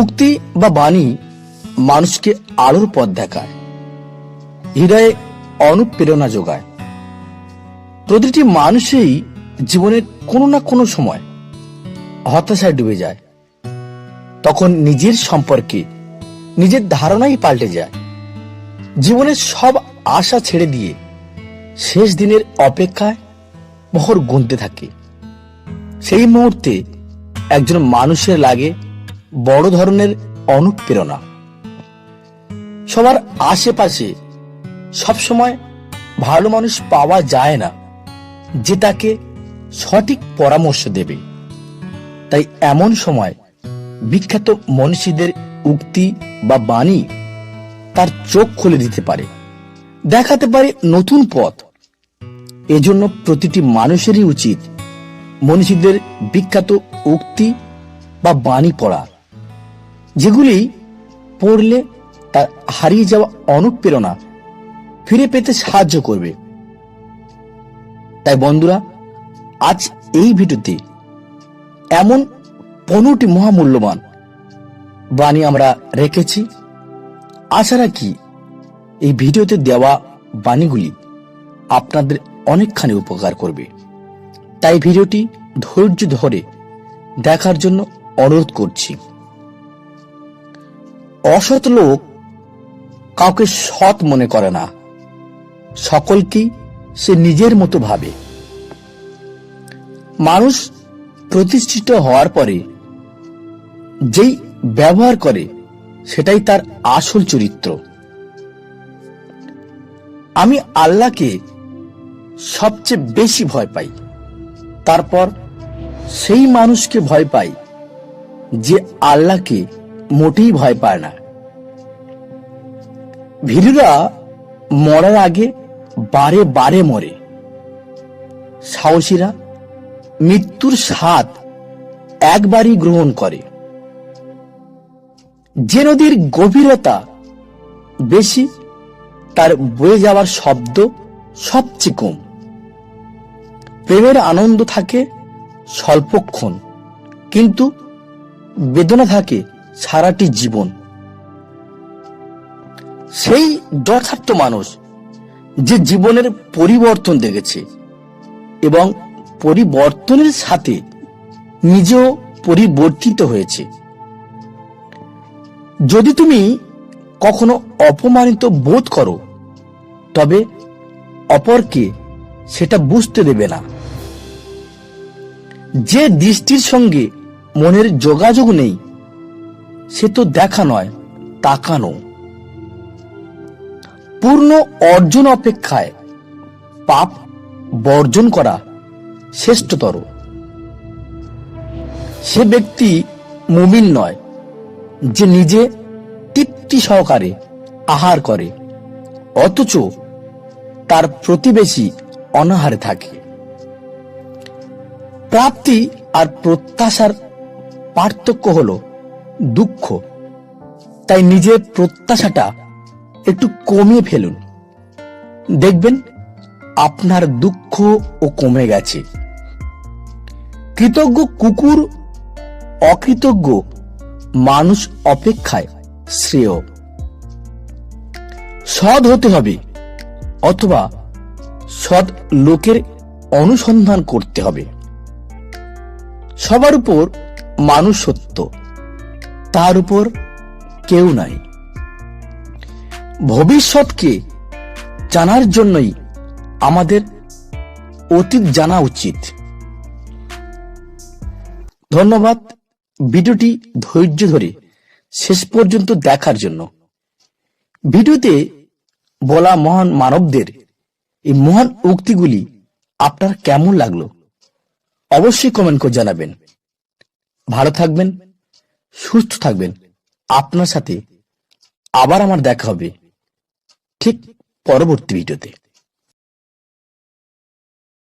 উক্তি বা বাণী মানুষকে আলোর পথ দেখায়, হৃদয়ে অনুপ্রেরণা যোগায়। প্রতিটি মানুষই জীবনের কোনো না কোনো সময় হতাশায় ডুবে যায়। তখন নিজের সম্পর্কে নিজের ধারণাই পাল্টে যায়। জীবনের সব আশা ছেড়ে দিয়ে শেষ দিনের অপেক্ষায় বহর গুনতে থাকে। সেই মুহূর্তে একজন মানুষের লাগে বড় ধরনের অনুপ্রেরণা। সবার আশেপাশে সবসময় ভালো মানুষ পাওয়া যায় না, যে তাকে সঠিক পরামর্শ দেবে। তাই এমন সময় বিখ্যাত মনীষীদের উক্তি বা বাণী তার চোখ খুলে দিতে পারে, দেখাতে পারে নতুন পথ। এজন্য প্রতিটি মানুষেরই উচিত মনীষীদের বিখ্যাত উক্তি বা বাণী পড়া। যেগুলি পড়লে তার হারিয়ে যাওয়া অনুপ্রেরণা ফিরে পেতে সাহায্য করবে। তাই বন্ধুরা, আজ এই ভিডিওতে এমন পনেরোটি মহামূল্যবান বাণী আমরা রেখেছি। আশা রাখি এই ভিডিওতে দেওয়া বাণীগুলি আপনাদের অনেকখানি উপকার করবে। তাই ভিডিওটি ধৈর্য ধরে দেখার জন্য অনুরোধ করছি। অসৎ লোক কাউকে সৎ মনে করে না। সকলকেই সে নিজের মতো ভাবে। মানুষ প্রতিষ্ঠিত হওয়ার পরে যেই ব্যবহার করে, সেটাই তার আসল চরিত্র। আমি আল্লাহকে সবচেয়ে বেশি ভয় পাই। তারপর সেই মানুষকে ভয় পাই যে আল্লাহকে মোটেই ভয় পায় না। ভীরুরা মরার আগে বারে বারে মরে। সাহসীরা মৃত্যুর স্বাদ একবারই গ্রহণ করে। যে নদীর গভীরতা বেশি, তার বয়ে যাওয়ার শব্দ সবচেয়ে কম। প্রেমের আনন্দ থাকে স্বল্পক্ষণ, কিন্তু বেদনা থাকে সারাটি জীবন। সেই যথার্থ মানুষ যে জীবনের পরিবর্তন দেখেছে এবং পরিবর্তনের সাথে নিজেও পরিবর্তিত হয়েছে। যদি তুমি কখনো অপমানিত বোধ করো, তবে অপরকে সেটা বুঝতে দেবে না। যে দৃষ্টির সঙ্গে মনের যোগাযোগ নেই সে তো দেখা নয়, তাকানো। পূর্ণ অর্জন অপেক্ষায় পাপ বর্জন করা শ্রেষ্ঠতর। সে ব্যক্তি মুমিন নয়, যে নিজে তৃপ্তি সহকারে আহার করে, অথচ তার প্রতিবেশী অনাহারে থাকে। প্রাপ্তি আর প্রত্যাশার পার্থক্য হলো দুঃখ। তাই নিজের প্রত্যাশাটা একটু কমিয়ে ফেলুন। দেখবেন আপনার দুঃখ ও কমে গেছে। কৃতজ্ঞ কুকুর, অকৃতজ্ঞ মানুষ অপেক্ষায় শ্রেয়। সৎ হতে হবে অথবা সৎ লোকের অনুসন্ধান করতে হবে। সবার উপর মানুষ সত্য। তার উপর কেউ নাই। ভবিষ্যৎকে জানার জন্যই আমাদের অতীত জানা উচিত। ধন্যবাদ ভিডিওটি ধৈর্য ধরে শেষ পর্যন্ত দেখার জন্য। ভিডিওতে বলা মহান মানবদের এই মহান উক্তিগুলি আপনার কেমন লাগল? অবশ্যই কমেন্ট করে জানাবেন। ভালো থাকবেন। সুস্থ থাকবেন। আপনার সাথে আবার আমার দেখা হবে। ঠিক পরবর্তী ভিডিওতে।